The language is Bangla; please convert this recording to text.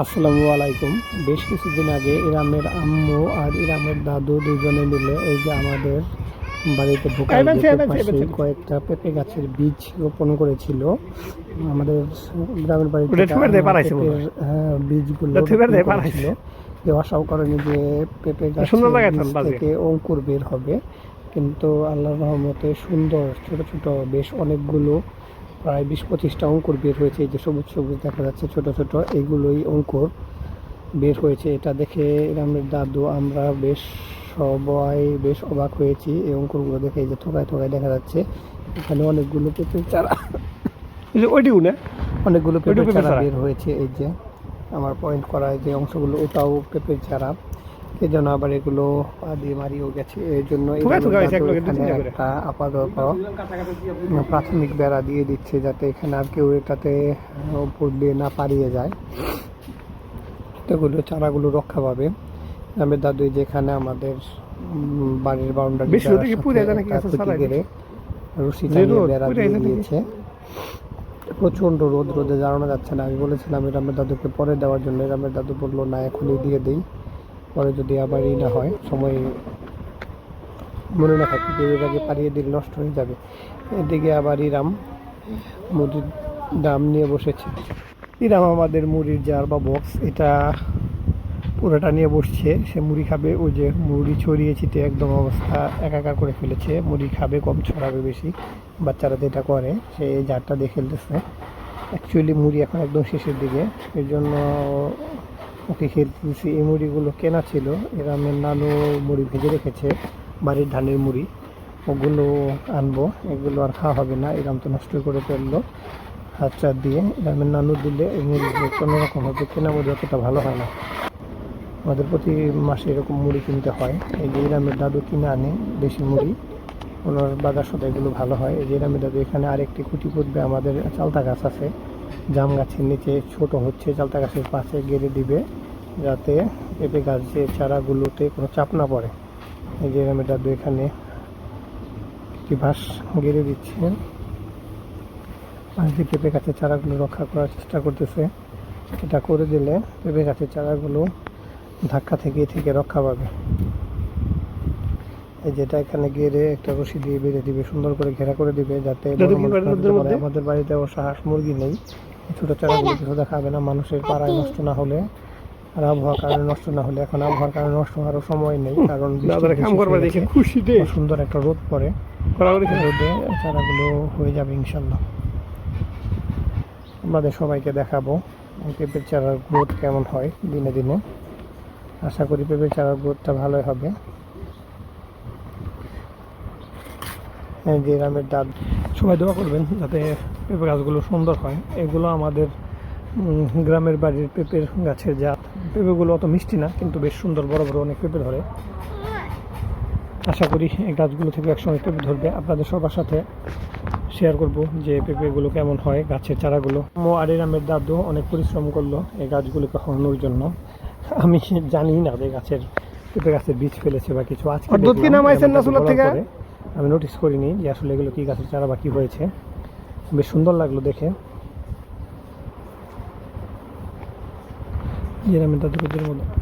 আসসালামু আলাইকুম বেশ কিছুদিন আগে ইরামের আম্মু আর ইরামের দাদু দুজনে মিলে এই যে আমাদের বাড়িতে ঢোকার পাশে কয়েকটা পেঁপে গাছের বীজ রোপণ করেছিল আমাদের গ্রামের বাড়িতে হয়। বীজগুলো। পারাইছে। কেউ আশাও করেনি যে পেঁপে বাজে। থেকে অঙ্কুর বের হবে কিন্তু আল্লাহর রহমতে সুন্দর ছোট ছোট বেশ অনেকগুলো প্রায় বিশ পঁচিশটা অঙ্কুর বের হয়েছে এই যে সবুজ সবুজ দেখা যাচ্ছে ছোট ছোট এইগুলোই অঙ্কুর বের হয়েছে। এটা দেখে রামের দাদু আমরা বেশ সবাই বেশ অবাক হয়েছি এই অঙ্কুরগুলো দেখে এই যে থোকায় থোকায় দেখা যাচ্ছে। এখানে অনেকগুলো পেঁপের চারা। ওইটিও না? অনেকগুলো পেঁপের চারা। বের হয়েছে এই যে। আমার পয়েন্ট করা যে অংশগুলো ওটাও পেঁপের চারা। এই জন্য আবার এগুলো দিয়ে মারিয়েও গেছে। এই জন্য। একটা আপাতত প্রাথমিক বেড়া দিয়ে দিচ্ছে যাতে এখানে আর কেউ এটাতে উপর দিয়ে না পারিয়ে যায়। এগুলো চারাগুলো রক্ষা পাবে। আমি দাদু যেখানে আমাদের বাড়ির বাউন্ডারি রশি বেড়া দিয়ে? দিয়েছে। প্রচণ্ড রোদ রোদে জানানো যাচ্ছে না। আমি বলেছিলাম রামের দাদুকে পরে দেওয়ার জন্য। রামের দাদু বলল না এখনই দিয়ে দিই। পরে যদি আবার ই না হয়, সময় মনে না থাকে যে আগে পারিয়ে দিলে নষ্ট হয়ে যাবে। এদিকে আবার ইরাম মুড়ির দাম নিয়ে বসেছে। ইরাম আমাদের মুড়ির জার বা বক্স, এটা পুরোটা নিয়ে বসছে। সে মুড়ি খাবে, ওই যে মুড়ি ছড়িয়ে ছিটে একদম অবস্থা একাকার করে ফেলেছে। মুড়ি খাবে, কম ছড়াবে বেশি। বাচ্চারা যেটা করে, সে জারটা দিয়ে খেলতেছে। অ্যাকচুয়ালি মুড়ি এখন একদম শেষের দিকে। এর জন্য ওকে খেলতেছি এই মুড়িগুলো কেনা ছিল। এরামের নানু মুড়ি ভেজে রেখেছে, বাড়ির ধানের মুড়ি। ওগুলো আনব। এগুলো আর খাওয়া হবে না। এরম তো নষ্ট করে ফেলল হাত চার দিয়ে এরামের নানু দিলে এই মুড়িগুলো কোনো রকম হবে কেনা মুড়ি অতটা ভালো হয় না। আমাদের প্রতি মাসে এরকম মুড়ি কিনতে হয়। এই যে ইরামের দাদু কিনে আনে, দেশি মুড়ি। ওনার বাজার সদা এগুলো ভালো হয়। এই যে ইরামের দাদু, এখানে আরেকটি খুঁটি পুঁতবে। আমাদের চালতা গাছ আছে। জাম গাছের নিচে ছোট হচ্ছে, চালতা গাছের পাশে গেড়ে দিবে যাতে পেঁপে গাছের চারাগুলোতে কোনো চাপ না পড়ে। এই যে ইরামের দাদু এখানে একটি বাঁশ গেড়ে দিচ্ছেন আর যে পেঁপে গাছের চারাগুলো রক্ষা করার চেষ্টা করতেছে। এটা করে দিলে পেঁপে গাছের চারাগুলো ধাক্কা থেকে থেকে রক্ষা পাবে। এই যেটা এখানে গেড়ে একটা রশি দিয়ে বেঁধে দিবে সুন্দর করে ঘেরা করে দিবে যাতে পারে। আমাদের বাড়িতে অবশ্য হাঁস মুরগি নেই। ছোট চারাগুলো কিছু দেখাবে না মানুষের পাড়ায় নষ্ট না হলে আর আবহাওয়ার কারণে নষ্ট না হলে। এখন আবহাওয়ার কারণে নষ্ট হওয়ারও সময় নেই কারণ বৃষ্টি দাদারা কাম শেষ করবে দেখে গেছে। খুশি দে। সুন্দর একটা রোদ পড়ে। করে রোদে চারাগুলো হয়ে যাবে ইনশাল্লাহ। আমাদের সবাইকে দেখাবো পেঁপের চারার গ্রোথ কেমন হয় দিনে দিনে। আশা করি পেঁপের চারার গ্রোথটা ভালোই হবে এই যে রামের ডাল সবাই দোয়া করবেন যাতে পেঁপে গাছগুলো সুন্দর হয়। এগুলো আমাদের গ্রামের বাড়ির পেঁপের গাছের জাত। পেঁপেগুলো অত মিষ্টি না কিন্তু বেশ সুন্দর বড় বড় অনেক পেঁপে ধরে। আশা করি এই গাছগুলো থেকে একসময় পেঁপে ধরবে। আপনাদের সবার সাথে শেয়ার করব যে পেঁপেগুলো কেমন হয় গাছের চারাগুলো। মো আরিরামের দাদু অনেক পরিশ্রম করল এই গাছগুলোকে হরানোর জন্য। আমি জানি না যে গাছের পেঁপে গাছের বীজ ফেলেছে বা কিছু। আজকে দুধ কি নামাইছেন না থেকে? আমি নোটিস করিনি যে আসলে এগুলো কি গাছের চারা বা হয়েছে। বেশ সুন্দর লাগল দেখে। যেরকম তাদের মতো